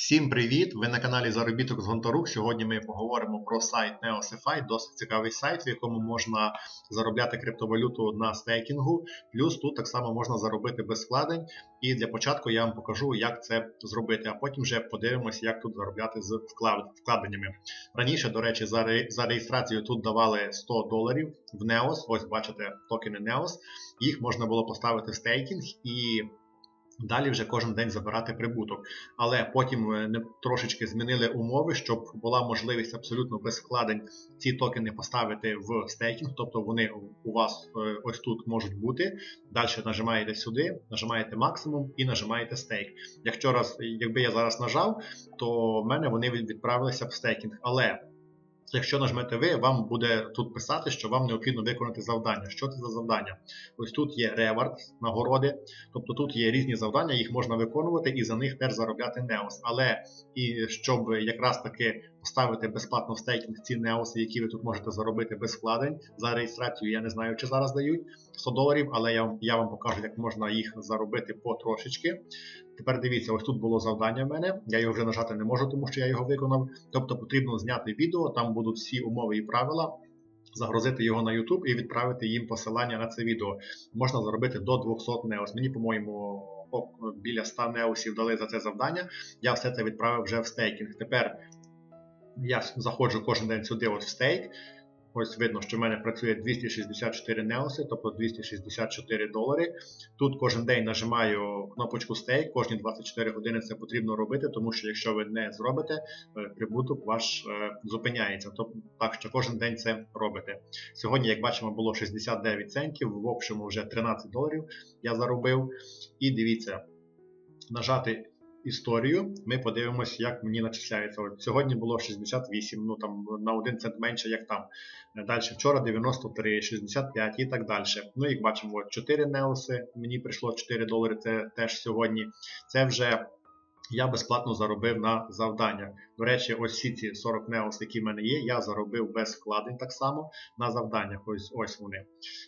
Всім привіт! Ви на каналі Заробіток з Гонтарук. Сьогодні ми поговоримо про сайт NeoSFI, досить цікавий сайт, в якому можна заробляти криптовалюту на стейкінгу. Плюс тут так само можна заробити без вкладень. І для початку я вам покажу, як це зробити, а потім вже подивимося, як тут заробляти з вкладеннями. Раніше, до речі, за реєстрацію тут давали 100 доларів в NEOS. Ось бачите токени NEOS. Їх можна було поставити в стейкінг і. Далі вже кожен день забирати прибуток. Але потім е, трошечки змінили умови, щоб була можливість абсолютно без вкладень ці токени поставити в стейкінг, тобто вони у вас е, ось тут можуть бути. Далі нажимаєте сюди, нажимаєте максимум і нажимаєте стейк. Якщо раз, якби я зараз нажав, то в мене вони відправилися в стейкінг. Але Якщо нажмете ви, вам буде тут писати, що вам необхідно виконати завдання. Що це за завдання? Ось тут є ревард, нагороди, тобто тут є різні завдання, їх можна виконувати і за них теж заробляти неос. Але і щоб якраз таки поставити безплатно в стейкінг ці неоси, які ви тут можете заробити без вкладень. За реєстрацію я не знаю, чи зараз дають 100 доларів, але я, я вам покажу, як можна їх заробити потрошечки. Тепер дивіться, ось тут було завдання в мене. Я його вже нажати не можу, тому що я його виконав. Тобто потрібно зняти відео, там будуть всі умови і правила. Загрузити його на YouTube і відправити їм посилання на це відео. Можна заробити до 200 неос. Мені, по-моєму, біля 100 неосів дали за це завдання. Я все це відправив вже в стейкінг. Тепер я заходжу кожен день сюди от в стейк. Ось видно, що в мене працює 264 неоси, тобто 264 долари. Тут кожен день нажимаю кнопочку стейк, кожні 24 години це потрібно робити, тому що якщо ви не зробите, е, прибуток ваш е, зупиняється. Тобто, так що кожен день це робите. Сьогодні, як бачимо, було 69 центів, в общому вже 13 доларів я заробив. І дивіться, нажати історію, ми подивимося, як мені начисляється. От Сьогодні було 68, ну там на 1 цент менше, як там. Далі вчора 93, 65 і так далі. Ну, як бачимо, от 4 неоси, мені прийшло 4 долари, це теж сьогодні. Це вже я безплатно заробив на завдання. До речі, ось всі ці 40 неос, які в мене є, я заробив без вкладень так само на завданнях. Ось ось вони.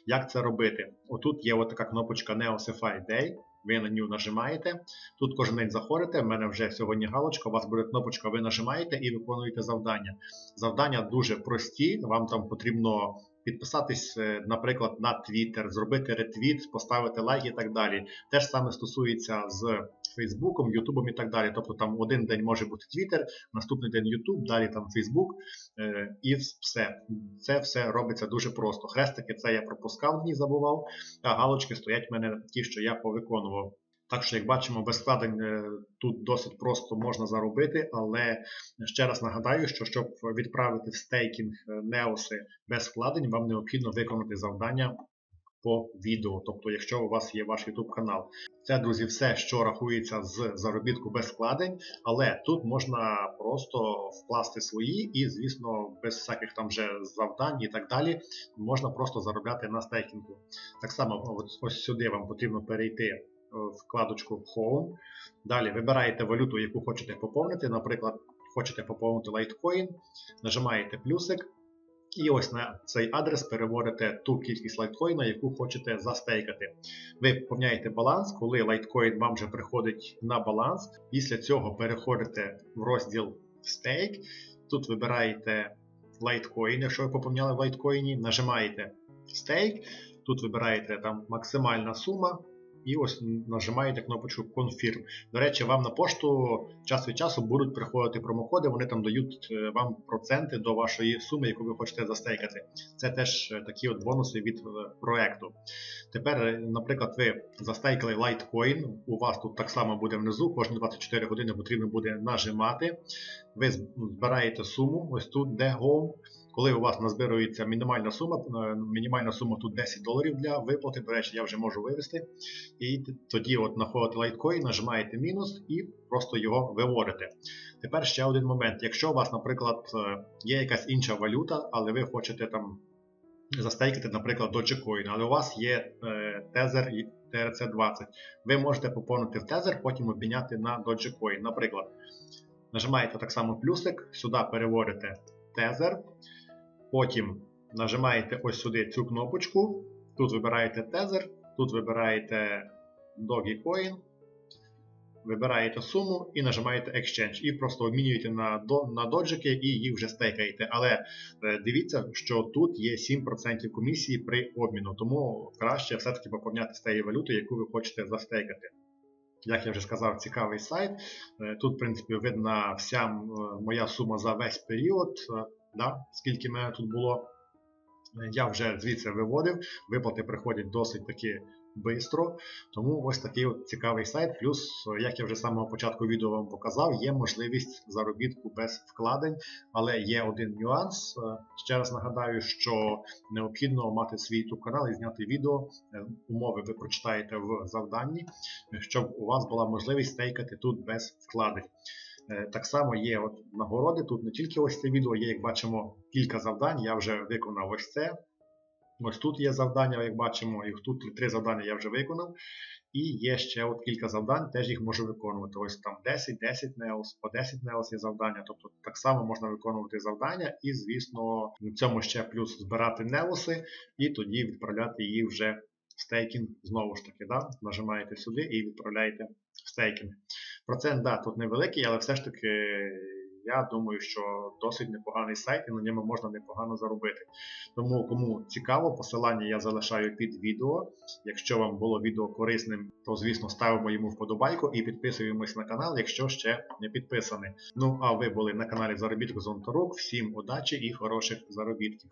Як це робити? Отут є така кнопочка Neosify Day ви на нього нажимаєте. Тут кожен день заходите, в мене вже сьогодні галочка, у вас буде кнопочка, ви нажимаєте і виконуєте завдання. Завдання дуже прості, вам там потрібно підписатись, е, наприклад, на Twitter, зробити ретвіт, поставити лайк і так далі. Те ж саме стосується з Фейсбуком, Ютубом і так далі. Тобто там один день може бути Twitter, наступний день Ютуб, далі там Фейсбук е, і все. Це все робиться дуже просто. Хрестики це я пропускав, дні забував, а галочки стоять в мене ті, що я повиконував. Так що, як бачимо, без складень е, тут досить просто можна заробити, але ще раз нагадаю, що щоб відправити в стейкінг е, неоси без вкладень, вам необхідно виконати завдання по відео, тобто, якщо у вас є ваш YouTube канал. Це, друзі, все, що рахується з заробітку без складень, але тут можна просто вкласти свої і, звісно, без всяких там вже завдань і так далі, можна просто заробляти на стейкінгу. Так само, ось сюди вам потрібно перейти вкладочку Home. Далі вибираєте валюту, яку хочете поповнити. Наприклад, хочете поповнити Litecoin, нажимаєте плюсик. І ось на цей адрес переводите ту кількість лайткоїна, яку хочете застейкати. Ви поповняєте баланс, коли лайткоін вам вже приходить на баланс. Після цього переходите в розділ стейк. Тут вибираєте лайткоін, якщо ви поповняли в лайткоїні, нажимаєте стейк. Тут вибираєте там максимальна сума і ось нажимаєте кнопочку Confirm. До речі, вам на пошту час від часу будуть приходити промокоди, вони там дають е, вам проценти до вашої суми, яку ви хочете застейкати. Це теж е, такі от бонуси від е, проекту. Тепер, наприклад, ви застейкали Litecoin, у вас тут так само буде внизу, кожні 24 години потрібно буде нажимати. Ви збираєте суму, ось тут де Home. Коли у вас назбирується мінімальна сума, е, мінімальна сума тут 10 доларів для виплати, до речі, я вже можу вивести. І тоді от знаходите лайткоін, нажимаєте мінус і просто його виводите. Тепер ще один момент. Якщо у вас, наприклад, е, є якась інша валюта, але ви хочете там застейкати, наприклад, Dogecoin, але у вас є тезер TRC20, ви можете поповнити в тезер, потім обміняти на Dogecoin. Наприклад, нажимаєте так само плюсик, сюди переводите тезер. Потім нажимаєте ось сюди цю кнопочку. Тут вибираєте тезер, тут вибираєте Dogecoin. вибираєте суму і нажимаєте Exchange, і просто обмінюєте на, на доджики і їх вже стейкаєте. Але е, дивіться, що тут є 7% комісії при обміну, тому краще все-таки поповняти з тієї валюти, яку ви хочете застейкати. Як я вже сказав, цікавий сайт. Е, Тут, в принципі, видна вся моя сума за весь період, е, да, скільки мене тут було. Е, Я вже звідси виводив, виплати приходять досить таки швидко. Тому ось такий от цікавий сайт. Плюс, е, як я вже з самого початку відео вам показав, є можливість заробітку без вкладень, але є один нюанс. Е, Ще раз нагадаю, що необхідно мати свій YouTube канал і зняти відео. Умови ви прочитаєте в завданні, щоб у вас була можливість стейкати тут без вкладень. Е, Так само є от нагороди. Тут не тільки ось це відео, є, як бачимо, кілька завдань. Я вже виконав ось це. Ось тут є завдання, як бачимо, і тут три завдання я вже виконав. І є ще от кілька завдань, теж їх можу виконувати. Ось там 10, 10 неос, по 10 неос є завдання. Тобто так само можна виконувати завдання, і, звісно, в цьому ще плюс збирати неоси, і тоді відправляти її вже в стейкінг знову ж таки. Да? Нажимаєте сюди і відправляєте в стейкінг. Процент, да, тут невеликий, але все ж таки я думаю, що досить непоганий сайт і на ньому можна непогано заробити. Тому кому цікаво, посилання я залишаю під відео. Якщо вам було відео корисним, то звісно ставимо йому вподобайку і підписуємось на канал, якщо ще не підписаний. Ну а ви були на каналі Заробіток з. Всім удачі і хороших заробітків.